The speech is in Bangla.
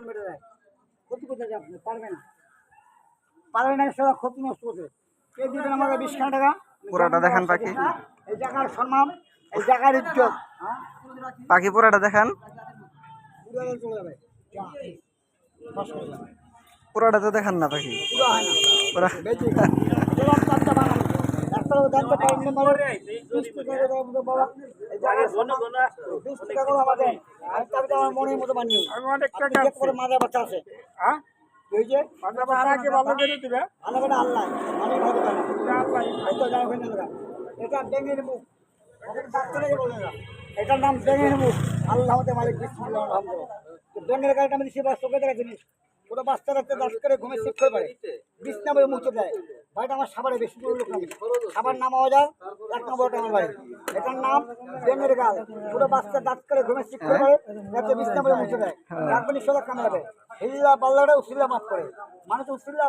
মেরে দেয়। ক্ষতি করতে আপনি পারবে না। পারবে না সেটা ক্ষতি নষ্ট করতে। কে দিবেন আমাকে বিশ খান টাকা পুরাটা দেখান পাখি। এই জায়গার সম্মান এই জায়গার ইজ্জত হ্যাঁ? পাখি পুরাটা দেখান। পুরাটা তো দেখান না পাখি। পুরো একটা আমার মনের মতো বানিয়ে আমি অনেক টাকা করে মাদার বাচ্চা আছে। হ্যাঁ? এই যে মাথা বাবাকে ভালো করে দিবে। আল্লাহ আল্লাহ। আমি ভালো জানা। আল্লাহ এই তো জানা না এটা ডেঙ্গির মুখ। ওকে ডাক্তারে বলে না এটার নাম ডেঙ্গির মুখ। আল্লাহ মালিক বিসমিল্লাহ আলহামদুলিল্লাহ। তো ডেঙ্গির গাড়িটা আমি সে চোখে দেখা জিনিস। ওটা বাচ্চা রাখতে দাস করে ঘুমে শিখ করে। পারে বিষ নামে মুখতে দেয়। বাড়িটা আমার সাবারে বেশি দূর লোক আমি সাবার নাম হওয়া যায়। এক নম্বরটা আমার বাড়ি এটার নাম ডেঙ্গের গাল পুরো বাচ্চা দাঁত করে ঘুমে শিখ করে যাতে বিষ নামে মুখতে দেয়। রাখবেনি সোজা কামে যাবে হিল্লা পাল্লাটা উসিল্লা মাফ করে। মানুষ উসিল্লা